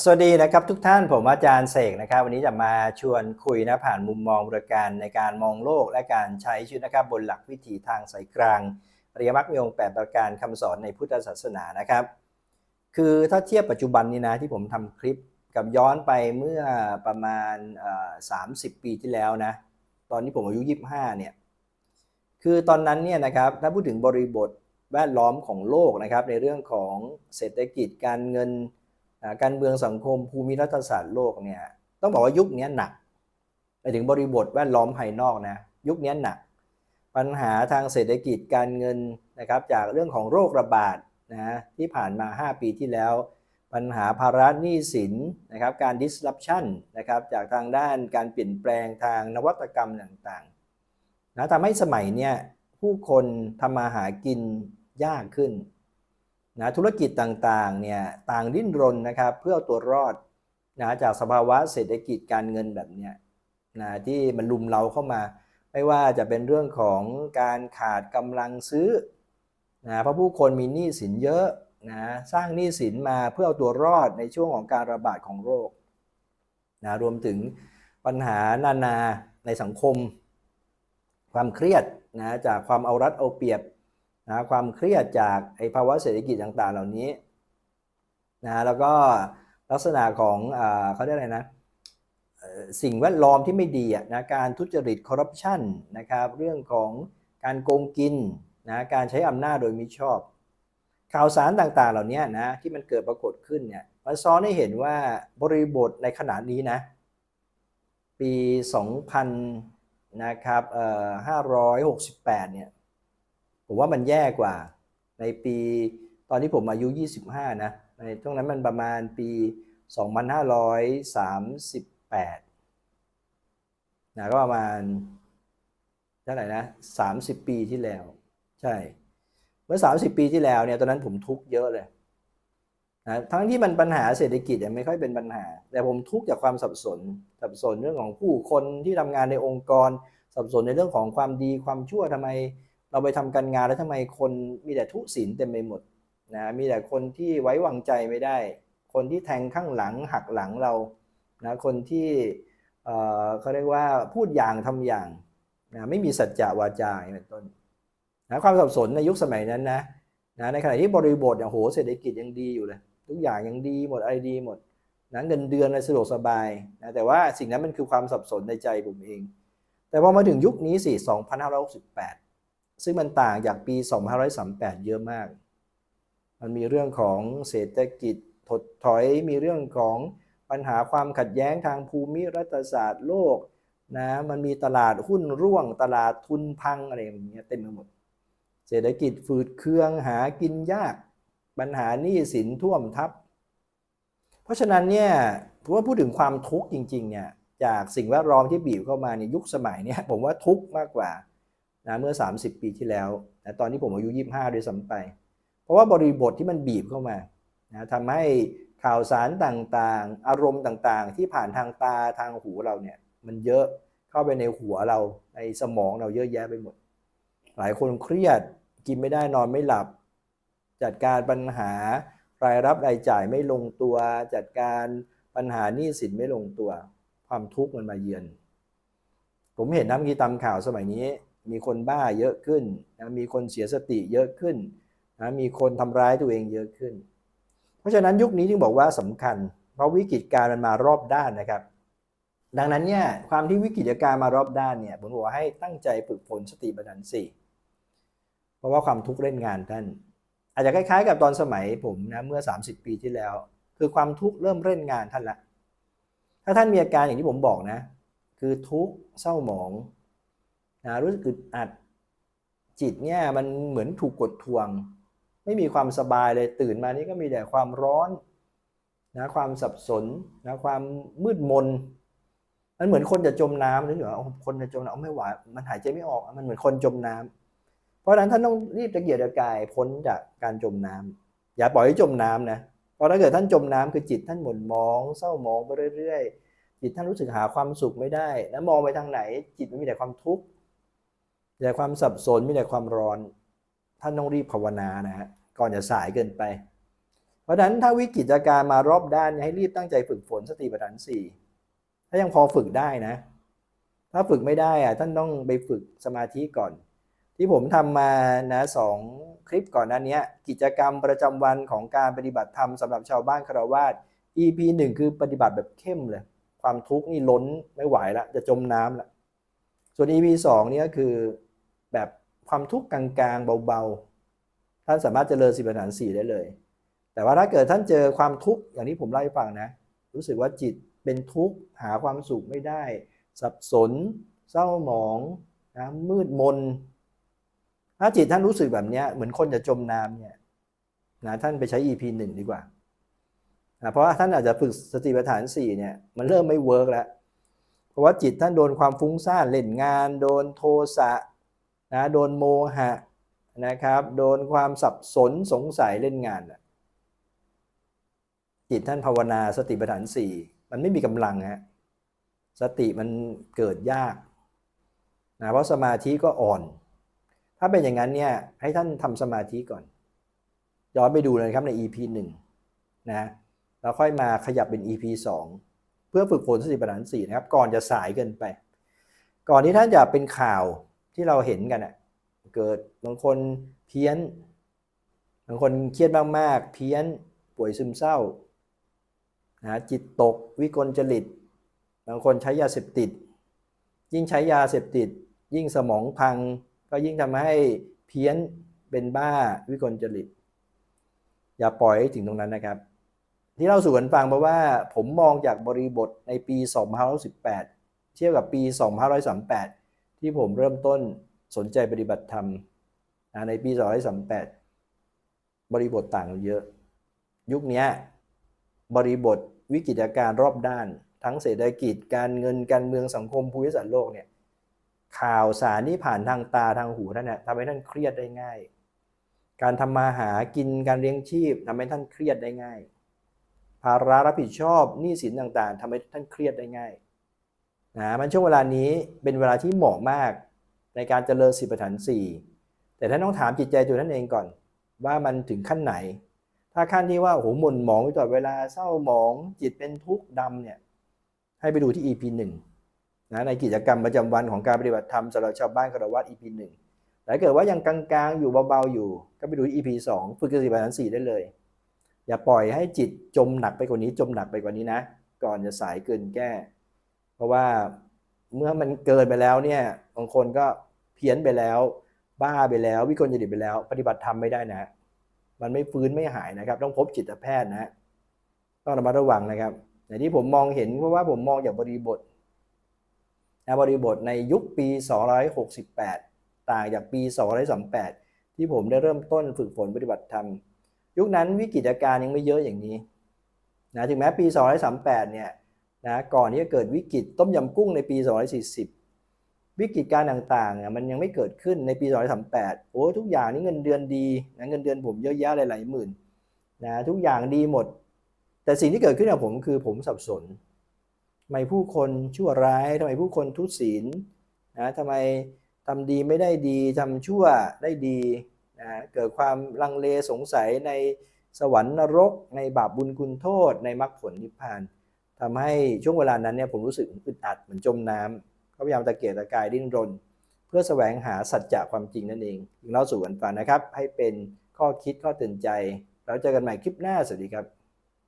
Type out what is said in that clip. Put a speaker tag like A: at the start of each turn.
A: สวัสดีนะครับทุกท่านผมอาจารย์เสกนะครับ วันนี้จะมาชวนคุยนะผ่านมุมมองบริการในการมองโลกและการใช้ชีวิตนะครับบนหลักวิถีทางสายกลางอริยมรรคมีองค์แปดประการคำสอนในพุทธศาสนานะครับ คือถ้าเทียบปัจจุบันนี้นะที่ผมทำคลิปกับย้อนไปเมื่อประมาณ 30 ปีที่แล้วนะตอนนี้ผมอายุ 25เนี่ยคือตอนนั้นเนี่ยนะครับถ้าพูดถึงบริบทแวดล้อมของโลกนะครับในเรื่องของเศรษฐกิจการเงิน การเมืองสังคมภูมิรัฐศาสตร์โลกเนี่ยต้องบอกว่ายุคนี้หนักไปถึงบริบทแวดล้อมภายนอกนะยุคนี้หนัก ปัญหาทางเศรษฐกิจการเงินนะครับจากเรื่องของโรคระบาดนะที่ผ่านมา 5 ปีที่แล้ว ปัญหาภาระหนี้สินนะครับการ disruption นะครับจากทางด้านการเปลี่ยนแปลงทางนวัตกรรมต่างๆนะทำให้สมัยเนี่ยผู้คนทำมาหากินยากขึ้น นะธุรกิจต่างๆเนี่ยต่างดิ้นรนนะครับเพื่อตัวรอดนะจากสภาวะเศรษฐกิจการเงินแบบเนี้ยนะที่มันลุมเราเข้ามา ไม่ว่าจะเป็นเรื่องของการขาดกำลังซื้อนะเพราะผู้คนมีหนี้สินเยอะนะสร้างหนี้สินมาเพื่อเอาตัวรอดในช่วงของการระบาดของโรคนะรวมถึงปัญหานานาในสังคม ความเครียดนะจากความเอารัดเอาเปรียบ นะความเครียดจากไอ้ภาวะเศรษฐกิจต่างๆ เหล่านี้นะแล้วก็ลักษณะของอเขาเรียกอะไรนะสิ่งแวดล้อมที่ไม่ดีนะการทุจริตคอร์รัปชันนะครับเรื่องของการโกงกินนะการใช้อำนาจโดยมิชอบ ข่าวสารต่างๆ เหล่านี้นะที่มันเกิดปรากฏขึ้นเนี่ยมันซ้อนให้เห็นว่าบริบทในขณะนี้นะปี 2000นะครับเอ่อ568เนี่ย ผมว่ามันแย่กว่า ในปีตอนที่ผมอายุ 25 นะ ในช่วงนั้นมันประมาณปี 2538 นะก็ประมาณเท่าไหร่นะ 30 ปีที่แล้ว ใช่ เมื่อ 30 ปีที่แล้วเนี่ยตอนนั้นผมทุกข์เยอะเลยนะทั้งที่มันปัญหาเศรษฐกิจเนี่ยไม่ค่อยเป็นปัญหา แต่ผมทุกข์จากความสับสน สับสนเรื่องของผู้คนที่ทำงานในองค์กร สับสนในเรื่องของความดีความชั่วทำไม เราไปทำการงานแล้วทำไมคนมีแต่ทุศีลเต็มไปหมดนะมีแต่คนที่ไว้วางใจไม่ได้ คนที่แทงข้างหลังหักหลังเรานะคนที่เอ่อเขาเรียกว่าพูดอย่างทำอย่างนะไม่มีสัจจะวาจางเป็นต้นนะความสับสนในยุคสมัยนั้นนะนะในขณะที่บริบทอย่างโหเศรษฐกิจยังดีอยู่เลยทุกอย่างยังดีหมดอะไรดีหมดนะเงินเดือนอะไรสะดวกสบายนะแต่ว่าสิ่งนั้นมันคือความสับสนในใจผมเอง แต่พอมาถึงยุคนี้สิ2568 ซึ่งมันต่างจากปี 2538 เยอะมาก มันมีเรื่องของเศรษฐกิจถดถอย มีเรื่องของปัญหาความขัดแย้งทางภูมิรัฐศาสตร์โลกนะ มันมีตลาดหุ้นร่วง ตลาดทุนพังอะไรอย่างเงี้ยเต็มไปหมด เศรษฐกิจฝืดเคืองหากินยาก ปัญหาหนี้สินท่วมทับ เพราะฉะนั้นเนี่ยถือว่าพูดถึงความทุกข์จริงๆเนี่ยจากสิ่งแวดล้อมที่บีบเข้ามาในยุคสมัยเนี่ยผมว่าทุกข์มากกว่า นะเมื่อ 30 ปีที่แล้วนะตอนที่ผมอายุ 25 ด้วยซ้ำไป เพราะว่าบริบทที่มันบีบเข้ามานะทำให้ข่าวสารต่างๆ อารมณ์ต่างๆ ที่ผ่านทางตาทางหูเราเนี่ยมันเยอะเข้าไปในหัวเราในสมองเราเยอะแยะไปหมด หลายคนเครียดกินไม่ได้นอนไม่หลับ จัดการปัญหารายรับรายจ่ายไม่ลงตัว จัดการปัญหาหนี้สินไม่ลงตัว ความทุกข์มันมาเยือน ผมเห็นน้ำกีตามข่าวสมัยนี้ มีคนบ้าเยอะขึ้นนะมีคนเสียสติเยอะขึ้นนะมีคนทำร้ายตัวเองเยอะขึ้น เพราะฉะนั้นยุคนี้จึงบอกว่าสำคัญ เพราะวิกฤตการมันมารอบด้านนะครับ ดังนั้นเนี่ยความที่วิกฤตการมารอบด้านเนี่ยผมบอกว่าให้ตั้งใจฝึกฝนสติปัฏฐาสี่เพราะว่าความทุกข์เล่นงานท่าน อาจจะคล้ายๆ กับตอนสมัยผมนะเมื่อ 30 ปีที่แล้ว คือความทุกข์เริ่มเล่นงานท่านละถ้าท่านมีอาการอย่างที่ผมบอกนะ คือทุกข์เศร้าหมอง นะรู้สึกอึดอัดจิตเนี่ยมันเหมือนถูกกดทวง ไม่มีความสบายเลยตื่นมานี่ก็มีแต่ความร้อนนะความสับสนนะความมืดมนมันเหมือนคนจะจมน้ำนึกว่าคนจะจมน้ำไม่ไหวมันหายใจไม่ออกมันเหมือนคนจมน้ำเพราะฉะนั้นท่านต้องรีบตะเกียกตะกายพ้นจากการจมน้ำอย่าปล่อยให้จมน้ำนะเพราะถ้าเกิดท่านจมน้ำคือจิตท่านหม่นมอง เศร้ามองไปเรื่อยๆจิตท่านรู้สึกหาความสุขไม่ได้ แล้วมองไปทางไหน จิตมันมีแต่ความทุกข์ มีแต่ความสับสนมีแต่ความร้อน ท่านต้องรีบภาวนานะฮะก่อนจะสายเกินไป เพราะฉะนั้นถ้าวิกฤตการมารอบด้านเนี่ยให้รีบตั้งใจฝึกฝนสติปัฏฐานสี่ถ้ายังพอฝึกได้นะ ถ้าฝึกไม่ได้อะท่านต้องไปฝึกสมาธิก่อน ที่ผมทำมานะสองคลิปก่อนนั้นเนี้ยกิจกรรมประจำวันของการปฏิบัติธรรมสำหรับชาวบ้านคารวาส EP หนึ่งคือปฏิบัติแบบเข้มเลย ความทุกข์นี่ล้นไม่ไหวละจะจมน้ำละส่วน EP สองนี่ก็คือ แบบความทุกข์กลางๆเบาๆ ท่านสามารถเจริญสิบปัฏฐานสี่ได้เลย แต่ว่าถ้าเกิดท่านเจอความทุกข์อย่างที่ผมเล่าให้ฟังนะ รู้สึกว่าจิตเป็นทุกข์หาความสุขไม่ได้ สับสน เศร้าหมองนะมืดมน ถ้าจิตท่านรู้สึกแบบนี้เหมือนคนจะจมน้ำเนี่ยนะท่านไปใช้ EP หนึ่งดีกว่านะเพราะว่าท่านอาจจะฝึกสติปัฏฐานสี่เนี่ยมันเริ่มไม่เวิร์กแล้ว เพราะว่าจิตท่านโดนความฟุ้งซ่านเล่นงาน โดนโทสะ นะโดนโมหะนะครับโดนความสับสนสงสัยเล่นงานจิตท่านภาวนาสติปัฏฐานสี่มันไม่มีกำลังฮะสติมันเกิดยากนะเพราะสมาธิก็อ่อน ถ้าเป็นอย่างนั้นเนี่ยให้ท่านทำสมาธิก่อน ย้อนไปดูเลยครับใน EP 1นะแล้วค่อยมาขยับเป็น EP 2 เพื่อฝึกฝนสติปัฏฐานสี่นะครับ ก่อนจะสายเกินไป ก่อนที่ท่านจะเป็นข่าว ที่เราเห็นกันอะเกิดบางคนเพี้ยน บางคนเครียดมากๆ เพี้ยนป่วยซึมเศร้านะจิตตกวิกลจริต บางคนใช้ยาเสพติด ยิ่งใช้ยาเสพติด ยิ่งสมองพัง ก็ยิ่งทำให้เพี้ยนเป็นบ้าวิกลจริต อย่าปล่อยให้ถึงตรงนั้นนะครับ ที่เราสู่กันฟังเพราะว่าผมมองจากบริบทในปี 2518 เทียบกับปี 2538 ที่ผมเริ่มต้นสนใจปฏิบัติธรรมในปี2538 บริบทต่างกันเยอะ ยุคนี้บริบทวิกฤตการณ์รอบด้าน ทั้งเศรษฐกิจการเงินการเมืองสังคมภูมิศาสตร์โลกเนี่ยข่าวสารที่ผ่านทางตาทางหูท่านเนี่ยทำให้ท่านเครียดได้ง่าย การทำมาหากินการเลี้ยงชีพทำให้ท่านเครียดได้ง่าย ภาระรับผิดชอบหนี้สินต่างๆทำให้ท่านเครียดได้ง่าย นะมันช่วงเวลานี้เป็นเวลาที่เหมาะมากในการเจริญสิบปัฏฐานสี่แต่ท่านต้องถามจิตใจตัวท่านเองก่อน ว่ามันถึงขั้นไหน ถ้าขั้นที่ว่าโอ้โหหม่นหมองอยู่ตลอดเวลาเศร้าหมอง จิตเป็นทุกข์ดำเนี่ยให้ไปดูที่ EP หนึ่งนะในกิจกรรมประจำวันของการปฏิบัติธรรมสำหรับชาวบ้านคารวะ EP หนึ่งแต่ถ้าเกิดว่ายังกลางๆ อยู่เบาๆอยู่ ก็ไปดู EP สองฝึกสติปัฏฐานสี่ได้เลย อย่าปล่อยให้จิตจมหนักไปกว่านี้จมหนักไปกว่านี้นะ ก่อนจะสายเกินแก้ ราะว่าเมื่อมันเกินไปแล้วเนี่ยบางคนก็เพี้ยนไปแล้ว บ้าไปแล้ว วิกลจริตไปแล้ว ปฏิบัติธรรมไม่ได้นะ มันไม่ฟื้นไม่หายนะครับ ต้องพบจิตแพทย์นะต้องระมัดระวังนะครับอย่างที่ผมมองเห็นเพราะว่าผมมองจากบริบทนะบริบทในยุคปี 268 ต่างจากปี 238 ที่ผมได้เริ่มต้นฝึกฝนปฏิบัติธรรม ยุคนั้นวิกฤตการณ์ยังไม่เยอะอย่างนี้นะถึงแม้ปี 238 เนี่ย นะก่อนที่จะเกิดวิกฤตต้มยำกุ้งในปี 240 วิกฤตการต่างๆเนี่ยมันยังไม่เกิดขึ้นในปี 238 โอ้ทุกอย่างนี่เงินเดือนดีนะเงินเดือนผมเยอะแยะหลายๆหมื่นนะทุกอย่างดีหมด แต่สิ่งที่เกิดขึ้นกับผมคือผมสับสนทำไมผู้คนชั่วร้ายทำไมผู้คนทุศีลนะทำไมทำดีไม่ได้ดีทำชั่วได้ดีนะเกิดความลังเลสงสัยในสวรรค์นรก ในบาปบุญคุณโทษ ในมรรคผลนิพพาน ทำให้ช่วงเวลานั้นเนี่ยผมรู้สึกอึดอัดเหมือนจมน้ำก็พยายามตะเกียกตะกายดิ้นรน เพื่อแสวงหาสัจจะความจริงนั่นเองเล่าสู่กันฟังนะครับ ให้เป็นข้อคิดข้อตื่นใจ เราเจอกันใหม่คลิปหน้าสวัสดีครับ